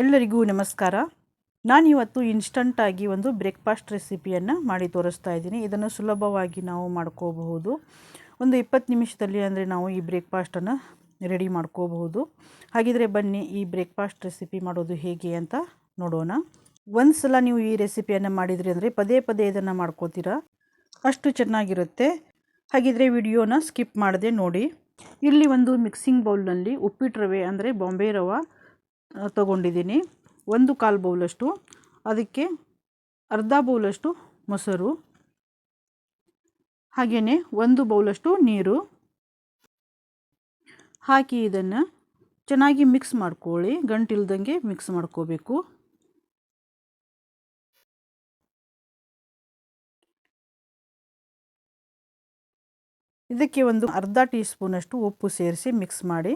ಎಲ್ಲರಿಗೂ ನಮಸ್ಕಾರ. ನಾನಿವತ್ತು ಇನ್ಸ್ಟಂಟಾಗಿ ಒಂದು ಬ್ರೇಕ್ಫಾಸ್ಟ್ ರೆಸಿಪಿಯನ್ನು ಮಾಡಿ ತೋರಿಸ್ತಾ ಇದ್ದೀನಿ. ಇದನ್ನು ಸುಲಭವಾಗಿ ನಾವು ಮಾಡ್ಕೋಬಹುದು. ಒಂದು ಇಪ್ಪತ್ತು ನಿಮಿಷದಲ್ಲಿ ಅಂದರೆ ನಾವು ಈ ಬ್ರೇಕ್ಫಾಸ್ಟನ್ನು ರೆಡಿ ಮಾಡ್ಕೋಬಹುದು. ಹಾಗಿದ್ರೆ ಬನ್ನಿ, ಈ ಬ್ರೇಕ್ಫಾಸ್ಟ್ ರೆಸಿಪಿ ಮಾಡೋದು ಹೇಗೆ ಅಂತ ನೋಡೋಣ. ಒಂದು ಸಲ ನೀವು ಈ ರೆಸಿಪಿಯನ್ನು ಮಾಡಿದ್ರಿ ಅಂದರೆ ಪದೇ ಪದೇ ಇದನ್ನು ಮಾಡ್ಕೋತೀರಾ? ಅಷ್ಟು ಚೆನ್ನಾಗಿರುತ್ತೆ. ಹಾಗಿದ್ರೆ ವಿಡಿಯೋನ ಸ್ಕಿಪ್ ಮಾಡದೆ ನೋಡಿ. ಇಲ್ಲಿ ಒಂದು ಮಿಕ್ಸಿಂಗ್ ಬೌಲ್ನಲ್ಲಿ ಉಪ್ಪಿಟ್ಟು ರವೆ ಅಂದರೆ ಬಾಂಬೆ ರವೆ ತಗೊಂಡಿದ್ದೀನಿ. ಒಂದು ಕಾಲು ಬೌಲಷ್ಟು, ಅದಕ್ಕೆ ಅರ್ಧ ಬೌಲಷ್ಟು ಮೊಸರು ಹಾಗೆಯೇ ಒಂದು ಬೌಲಷ್ಟು ನೀರು. ಹಾಕಿ ಇದನ್ನು ಚೆನ್ನಾಗಿ ಮಿಕ್ಸ್ ಮಾಡ್ಕೊಳ್ಳಿ, ಗಂಟಿಲ್ದಂಗೆ ಮಿಕ್ಸ್ ಮಾಡ್ಕೋಬೇಕು. ಇದಕ್ಕೆ ಒಂದು ಅರ್ಧ ಟೀ ಸ್ಪೂನಷ್ಟು ಉಪ್ಪು ಸೇರಿಸಿ ಮಿಕ್ಸ್ ಮಾಡಿ.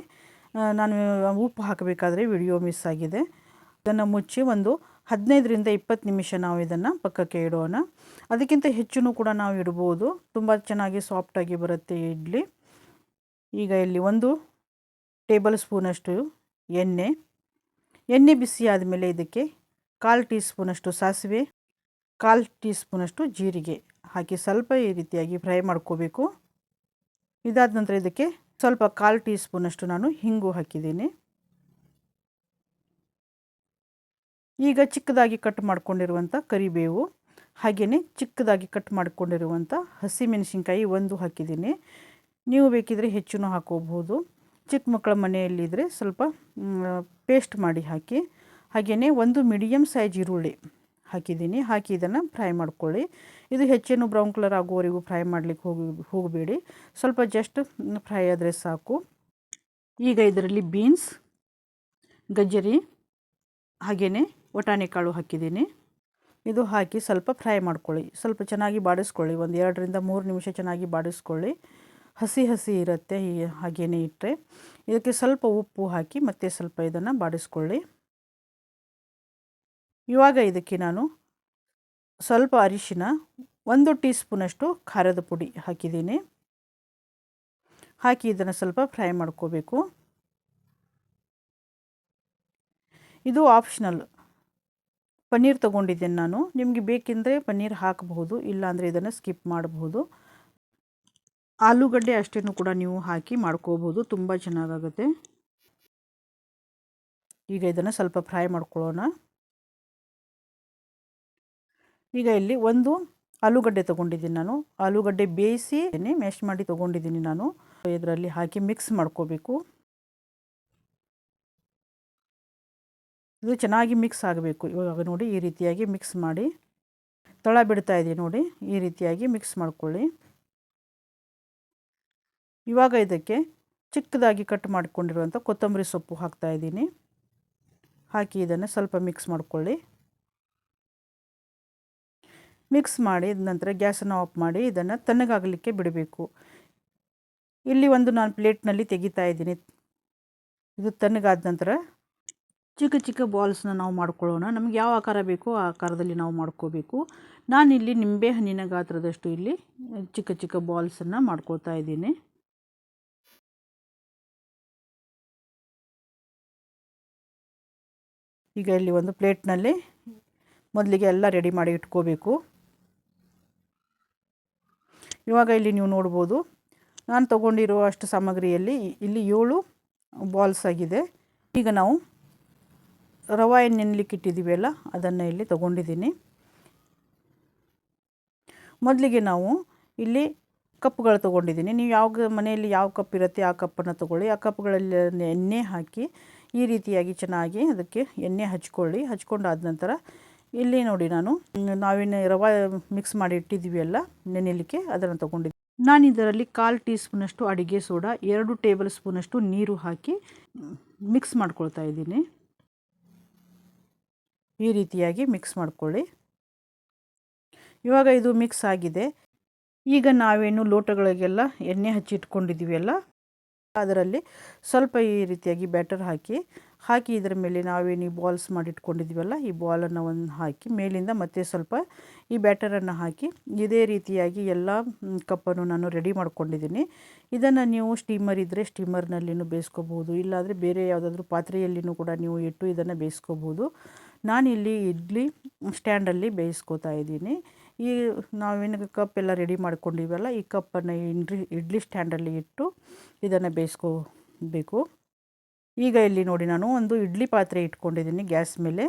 ನಾನು ಉಪ್ಪು ಹಾಕಬೇಕಾದ್ರೆ ವಿಡಿಯೋ ಮಿಸ್ ಆಗಿದೆ. ಇದನ್ನು ಮುಚ್ಚಿ ಒಂದು ಹದಿನೈದರಿಂದ ಇಪ್ಪತ್ತು ನಿಮಿಷ ನಾವು ಇದನ್ನು ಪಕ್ಕಕ್ಕೆ ಇಡೋಣ. ಅದಕ್ಕಿಂತ ಹೆಚ್ಚು ಕೂಡ ನಾವು ಇಡ್ಬೋದು. ತುಂಬ ಚೆನ್ನಾಗಿ ಸಾಫ್ಟಾಗಿ ಬರುತ್ತೆ ಇಡ್ಲಿ. ಈಗ ಇಲ್ಲಿ ಒಂದು ಟೇಬಲ್ ಸ್ಪೂನಷ್ಟು ಎಣ್ಣೆ. ಎಣ್ಣೆ ಬಿಸಿ ಆದಮೇಲೆ ಇದಕ್ಕೆ ಕಾಲು ಟೀ ಸ್ಪೂನಷ್ಟು ಸಾಸಿವೆ, ಕಾಲು ಟೀ ಸ್ಪೂನಷ್ಟು ಜೀರಿಗೆ ಹಾಕಿ ಸ್ವಲ್ಪ ಈ ರೀತಿಯಾಗಿ ಫ್ರೈ ಮಾಡ್ಕೋಬೇಕು. ಇದಾದ ನಂತರ ಇದಕ್ಕೆ ಸ್ವಲ್ಪ ಕಾಲು ಟೀ ಸ್ಪೂನಷ್ಟು ನಾನು ಹಿಂಗು ಹಾಕಿದ್ದೀನಿ. ಈಗ ಚಿಕ್ಕದಾಗಿ ಕಟ್ ಮಾಡ್ಕೊಂಡಿರುವಂಥ ಕರಿಬೇವು ಹಾಗೆಯೇ ಚಿಕ್ಕದಾಗಿ ಕಟ್ ಮಾಡಿಕೊಂಡಿರುವಂಥ ಹಸಿಮೆಣಸಿನ್ಕಾಯಿ ಒಂದು ಹಾಕಿದ್ದೀನಿ. ನೀವು ಬೇಕಿದ್ರೆ ಹೆಚ್ಚು ಹಾಕೋಬಹುದು. ಚಿಕ್ಕ ಮಕ್ಕಳ ಮನೆಯಲ್ಲಿದ್ದರೆ ಸ್ವಲ್ಪ ಪೇಸ್ಟ್ ಮಾಡಿ ಹಾಕಿ ಹಾಗೆಯೇ ಒಂದು ಮೀಡಿಯಮ್ ಸೈಜ್ ಈರುಳ್ಳಿ ಹಾಕಿದ್ದೀನಿ. ಹಾಕಿ ಇದನ್ನು ಫ್ರೈ ಮಾಡ್ಕೊಳ್ಳಿ. ಇದು ಹೆಚ್ಚೇನು ಬ್ರೌನ್ ಕಲರ್ ಆಗುವವರೆಗೂ ಫ್ರೈ ಮಾಡಲಿಕ್ಕೆ ಹೋಗಿ, ಹೋಗಬೇಡಿ. ಸ್ವಲ್ಪ ಜಸ್ಟ್ ಫ್ರೈ ಆದರೆ ಸಾಕು. ಈಗ ಇದರಲ್ಲಿ ಬೀನ್ಸ್ ಗಜ್ಜರಿ ಹಾಗೆಯೇ ಒಟಾಣಿ ಕಾಳು ಹಾಕಿದ್ದೀನಿ. ಇದು ಹಾಕಿ ಸ್ವಲ್ಪ ಫ್ರೈ ಮಾಡ್ಕೊಳ್ಳಿ. ಸ್ವಲ್ಪ ಚೆನ್ನಾಗಿ ಬಾಡಿಸ್ಕೊಳ್ಳಿ. ಒಂದು ಎರಡರಿಂದ ಮೂರು ನಿಮಿಷ ಚೆನ್ನಾಗಿ ಬಾಡಿಸ್ಕೊಳ್ಳಿ. ಹಸಿ ಹಸಿ ಇರುತ್ತೆ ಈ ಹಾಗೇನೆ ಇಟ್ಟರೆ ಇದಕ್ಕೆ ಸ್ವಲ್ಪ ಉಪ್ಪು ಹಾಕಿ ಮತ್ತೆ ಸ್ವಲ್ಪ ಇದನ್ನು ಬಾಡಿಸ್ಕೊಳ್ಳಿ. ಇವಾಗ ಇದಕ್ಕೆ ನಾನು ಸ್ವಲ್ಪ ಅರಿಶಿನ, ಒಂದು ಟೀ ಸ್ಪೂನಷ್ಟು ಖಾರದ ಪುಡಿ ಹಾಕಿದ್ದೀನಿ. ಹಾಕಿ ಇದನ್ನು ಸ್ವಲ್ಪ ಫ್ರೈ ಮಾಡ್ಕೋಬೇಕು. ಇದು ಆಪ್ಷನಲ್. ಪನ್ನೀರ್ ತೊಗೊಂಡಿದ್ದೇನೆ ನಾನು. ನಿಮಗೆ ಬೇಕೆಂದರೆ ಪನ್ನೀರ್ ಹಾಕಬಹುದು, ಇಲ್ಲಾಂದರೆ ಇದನ್ನು ಸ್ಕಿಪ್ ಮಾಡಬಹುದು. ಆಲೂಗಡ್ಡೆ ಅಷ್ಟೇನು ಕೂಡ ನೀವು ಹಾಕಿ ಮಾಡ್ಕೋಬಹುದು, ತುಂಬ ಚೆನ್ನಾಗಾಗುತ್ತೆ. ಈಗ ಇದನ್ನು ಸ್ವಲ್ಪ ಫ್ರೈ ಮಾಡ್ಕೊಳ್ಳೋಣ. ಈಗ ಇಲ್ಲಿ ಒಂದು ಆಲೂಗಡ್ಡೆ ತಗೊಂಡಿದ್ದೀನಿ ನಾನು. ಆಲೂಗಡ್ಡೆ ಬೇಯಿಸಿ ಮ್ಯಾಶ್ ಮಾಡಿ ತೊಗೊಂಡಿದ್ದೀನಿ ನಾನು. ಇದರಲ್ಲಿ ಹಾಕಿ ಮಿಕ್ಸ್ ಮಾಡ್ಕೋಬೇಕು. ಇದು ಚೆನ್ನಾಗಿ ಮಿಕ್ಸ್ ಆಗಬೇಕು. ಇವಾಗ ನೋಡಿ ಈ ರೀತಿಯಾಗಿ ಮಿಕ್ಸ್ ಮಾಡಿ. ತಳ ಬಿಡ್ತಾ ಇದೆ ನೋಡಿ, ಈ ರೀತಿಯಾಗಿ ಮಿಕ್ಸ್ ಮಾಡ್ಕೊಳ್ಳಿ. ಇವಾಗ ಇದಕ್ಕೆ ಚಿಕ್ಕದಾಗಿ ಕಟ್ ಮಾಡಿಕೊಂಡಿರುವಂಥ ಕೊತ್ತಂಬರಿ ಸೊಪ್ಪು ಹಾಕ್ತಾ ಇದ್ದೀನಿ. ಹಾಕಿ ಇದನ್ನು ಸ್ವಲ್ಪ ಮಿಕ್ಸ್ ಮಾಡ್ಕೊಳ್ಳಿ. ಮಿಕ್ಸ್ ಮಾಡಿ ನಂತರ ಗ್ಯಾಸನ್ನು ಆಫ್ ಮಾಡಿ ಇದನ್ನು ತಣ್ಣಗಾಗಲಿಕ್ಕೆ ಬಿಡಬೇಕು. ಇಲ್ಲಿ ಒಂದು ನಾನು ಪ್ಲೇಟ್ನಲ್ಲಿ ತೆಗಿತಾ ಇದ್ದೀನಿ. ಇದು ತಣ್ಣಗಾದ ನಂತರ ಚಿಕ್ಕ ಚಿಕ್ಕ ಬಾಲ್ಸ್ನ ನಾವು ಮಾಡ್ಕೊಳ್ಳೋಣ. ನಮಗೆ ಯಾವ ಆಕಾರ ಬೇಕೋ ಆ ಆಕಾರದಲ್ಲಿ ನಾವು ಮಾಡ್ಕೋಬೇಕು. ನಾನಿಲ್ಲಿ ನಿಂಬೆ ಹಣ್ಣಿನ ಗಾತ್ರದಷ್ಟು ಇಲ್ಲಿ ಚಿಕ್ಕ ಚಿಕ್ಕ ಬಾಲ್ಸನ್ನು ಮಾಡ್ಕೋತಾ ಇದ್ದೀನಿ. ಈಗ ಇಲ್ಲಿ ಒಂದು ಪ್ಲೇಟ್ನಲ್ಲಿ ಮೊದಲಿಗೆ ಎಲ್ಲ ರೆಡಿ ಮಾಡಿ ಇಟ್ಕೋಬೇಕು. ಇವಾಗ ಇಲ್ಲಿ ನೀವು ನೋಡ್ಬೋದು. ನಾನು ತಗೊಂಡಿರೋ ಅಷ್ಟು ಸಾಮಗ್ರಿಯಲ್ಲಿ ಇಲ್ಲಿ ಏಳು ಬಾಲ್ಸ್ ಆಗಿದೆ. ಈಗ ನಾವು ರವೆ ಇಟ್ಟಿದ್ದೀವಿ ಇಟ್ಟಿದ್ದೀವಲ್ಲ ಅದನ್ನು ಇಲ್ಲಿ ತೊಗೊಂಡಿದ್ದೀನಿ. ಮೊದಲಿಗೆ ನಾವು ಇಲ್ಲಿ ಕಪ್ಗಳು ತೊಗೊಂಡಿದ್ದೀನಿ. ನೀವು ಯಾವ ಮನೆಯಲ್ಲಿ ಯಾವ ಕಪ್ ಇರುತ್ತೆ ಆ ಕಪ್ಪನ್ನು ತೊಗೊಳ್ಳಿ. ಆ ಕಪ್ಗಳಲ್ಲಿ ಎಣ್ಣೆ ಹಾಕಿ ಈ ರೀತಿಯಾಗಿ ಚೆನ್ನಾಗಿ ಅದಕ್ಕೆ ಎಣ್ಣೆ ಹಚ್ಕೊಳ್ಳಿ. ಹಚ್ಕೊಂಡಾದ ನಂತರ ಇಲ್ಲಿ ನೋಡಿ ನಾನು ನಾವಿನ ರವೆ ಮಿಕ್ಸ್ ಮಾಡಿ ಇಟ್ಟಿದ್ದೀವಿ ಅಲ್ಲ, ನೆನೆಯಲಿಕ್ಕೆ ಅದನ್ನು ತಗೊಂಡಿದ್ದೆ. ನಾನು ಇದರಲ್ಲಿ ಕಾಲು ಟೀ ಸ್ಪೂನಷ್ಟು ಅಡುಗೆ ಸೋಡಾ, ಎರಡು ಟೇಬಲ್ ಸ್ಪೂನಷ್ಟು ನೀರು ಹಾಕಿ ಮಿಕ್ಸ್ ಮಾಡ್ಕೊಳ್ತಾ ಇದ್ದೀನಿ. ಈ ರೀತಿಯಾಗಿ ಮಿಕ್ಸ್ ಮಾಡ್ಕೊಳ್ಳಿ. ಇವಾಗ ಇದು ಮಿಕ್ಸ್ ಆಗಿದೆ. ಈಗ ನಾವೇನು ಲೋಟಗಳಿಗೆಲ್ಲ ಎಣ್ಣೆ ಹಚ್ಚಿ ಇಟ್ಕೊಂಡಿದ್ದೀವಿ ಅಲ್ಲ ಅದರಲ್ಲಿ ಸ್ವಲ್ಪ ಈ ರೀತಿಯಾಗಿ ಬ್ಯಾಟರ್ ಹಾಕಿ ಹಾಕಿ ಇದರ ಮೇಲೆ ನಾವೇನು ಈ ಬಾಲ್ಸ್ ಮಾಡಿಟ್ಕೊಂಡಿದ್ವಲ್ಲ, ಈ ಬಾಲನ್ನು ಒಂದು ಹಾಕಿ ಮೇಲಿಂದ ಮತ್ತೆ ಸ್ವಲ್ಪ ಈ ಬ್ಯಾಟರನ್ನು ಹಾಕಿ ಇದೇ ರೀತಿಯಾಗಿ ಎಲ್ಲ ಕಪ್ಪನ್ನು ನಾನು ರೆಡಿ ಮಾಡ್ಕೊಂಡಿದ್ದೀನಿ. ಇದನ್ನು ನೀವು ಸ್ಟೀಮರ್ ಇದ್ದರೆ ಸ್ಟೀಮರ್ನಲ್ಲಿನೂ ಬೇಯಿಸ್ಕೋಬಹುದು, ಇಲ್ಲಾಂದರೆ ಬೇರೆ ಯಾವುದಾದ್ರೂ ಪಾತ್ರೆಯಲ್ಲಿನೂ ಕೂಡ ನೀವು ಇಟ್ಟು ಇದನ್ನು ಬೇಯಿಸ್ಕೋಬಹುದು. ನಾನಿಲ್ಲಿ ಇಡ್ಲಿ ಸ್ಟ್ಯಾಂಡಲ್ಲಿ ಬೇಯಿಸ್ಕೋತಾ ಇದ್ದೀನಿ. ಈ ನಾವೇನು ಕಪ್ ಎಲ್ಲ ರೆಡಿ ಮಾಡ್ಕೊಂಡಿವಲ್ಲ, ಈ ಕಪ್ಪನ್ನು ಇಡ್ಲಿ ಇಡ್ಲಿ ಸ್ಟ್ಯಾಂಡಲ್ಲಿ ಇಟ್ಟು ಇದನ್ನು ಬೇಯಿಸ್ಕೋಬೇಕು. ಈಗ ಇಲ್ಲಿ ನೋಡಿ ನಾನು ಒಂದು ಇಡ್ಲಿ ಪಾತ್ರೆ ಇಟ್ಕೊಂಡಿದ್ದೀನಿ ಗ್ಯಾಸ್ ಮೇಲೆ.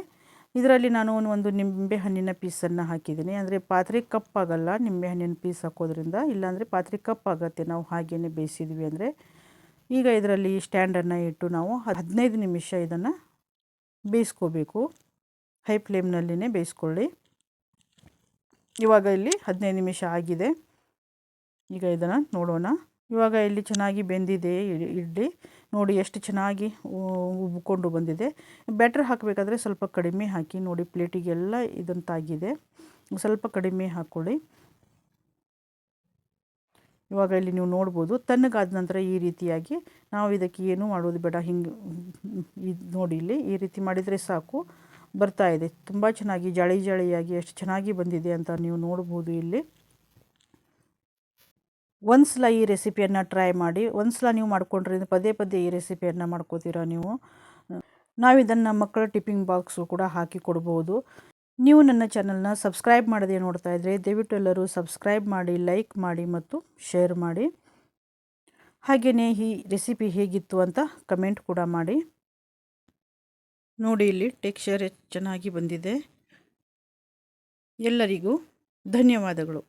ಇದರಲ್ಲಿ ನಾನು ಒಂದು ನಿಂಬೆ ಹಣ್ಣಿನ ಪೀಸನ್ನು ಹಾಕಿದ್ದೀನಿ. ಅಂದರೆ ಪಾತ್ರೆ ಕಪ್ಪಾಗಲ್ಲ ನಿಂಬೆ ಹಣ್ಣಿನ ಪೀಸ್ ಹಾಕೋದ್ರಿಂದ. ಇಲ್ಲಾಂದರೆ ಪಾತ್ರೆ ಕಪ್ಪಾಗತ್ತೆ ನಾವು ಹಾಗೇ ಬೇಯಿಸಿದ್ವಿ ಅಂದರೆ. ಈಗ ಇದರಲ್ಲಿ ಸ್ಟ್ಯಾಂಡನ್ನು ಇಟ್ಟು ನಾವು ಹದಿನೈದು ನಿಮಿಷ ಇದನ್ನು ಬೇಯಿಸ್ಕೋಬೇಕು. ಹೈ ಫ್ಲೇಮ್ನಲ್ಲಿನೇ ಬೇಯಿಸ್ಕೊಳ್ಳಿ. ಇವಾಗ ಇಲ್ಲಿ ಹದಿನೈದು ನಿಮಿಷ ಆಗಿದೆ ಈಗ ಇದನ್ನು ನೋಡೋಣ ಇವಾಗ ಇಲ್ಲಿ ಚೆನ್ನಾಗಿ ಬೆಂದಿದೆ ಇಡ್ಲಿ ನೋಡಿ ಎಷ್ಟು ಚೆನ್ನಾಗಿ ಉಬ್ಕೊಂಡು ಬಂದಿದೆ ಬ್ಯಾಟ್ರ್ ಹಾಕಬೇಕಾದ್ರೆ ಸ್ವಲ್ಪ ಕಡಿಮೆ ಹಾಕಿ ನೋಡಿ ಪ್ಲೇಟಿಗೆಲ್ಲ ಇದಂತಾಗಿದೆ ಸ್ವಲ್ಪ ಕಡಿಮೆ ಹಾಕ್ಕೊಳ್ಳಿ ಇವಾಗ ಇಲ್ಲಿ ನೀವು ನೋಡ್ಬೋದು ತಣ್ಣಗಾದ ನಂತರ ಈ ರೀತಿಯಾಗಿ ನಾವು ಇದಕ್ಕೆ ಏನೂ ಮಾಡೋದು ಬೇಡ ಹಿಂಗೆ ಇದು ನೋಡಿ ಇಲ್ಲಿ ಈ ರೀತಿ ಮಾಡಿದರೆ ಸಾಕು ಬರ್ತಾ ಇದೆ. ತುಂಬ ಚೆನ್ನಾಗಿ, ಜಳಿ ಜಳಿಯಾಗಿ ಎಷ್ಟು ಚೆನ್ನಾಗಿ ಬಂದಿದೆ ಅಂತ ನೀವು ನೋಡ್ಬೋದು ಇಲ್ಲಿ. ಒಂದು ಸಲ ಈ ರೆಸಿಪಿಯನ್ನು ಟ್ರೈ ಮಾಡಿ ಒಂದು ಸಲ ನೀವು ಮಾಡ್ಕೊಂಡ್ರೆ ಪದೇ ಪದೇ ಈ ರೆಸಿಪಿಯನ್ನು ಮಾಡ್ಕೋತೀರಾ ನೀವು? ನಾವು ಇದನ್ನು ಮಕ್ಕಳ ಟಿಪ್ಪಿಂಗ್ ಬಾಕ್ಸು ಕೂಡ ಹಾಕಿ ಕೊಡ್ಬೋದು. ನೀವು ನನ್ನ ಚಾನಲ್ನ ಸಬ್ಸ್ಕ್ರೈಬ್ ಮಾಡದೆ ನೋಡ್ತಾ ಇದ್ದರೆ ದಯವಿಟ್ಟು ಎಲ್ಲರೂ ಸಬ್ಸ್ಕ್ರೈಬ್ ಮಾಡಿ, ಲೈಕ್ ಮಾಡಿ ಮತ್ತು ಶೇರ್ ಮಾಡಿ. ಹಾಗೆಯೇ ಈ ರೆಸಿಪಿ ಹೇಗಿತ್ತು ಅಂತ ಕಮೆಂಟ್ ಕೂಡ ಮಾಡಿ. ನೋಡಿ ಇಲ್ಲಿ ಟೆಕ್ಸ್ಚರ್ ಚೆನ್ನಾಗಿ ಬಂದಿದೆ. ಎಲ್ಲರಿಗೂ ಧನ್ಯವಾದಗಳು.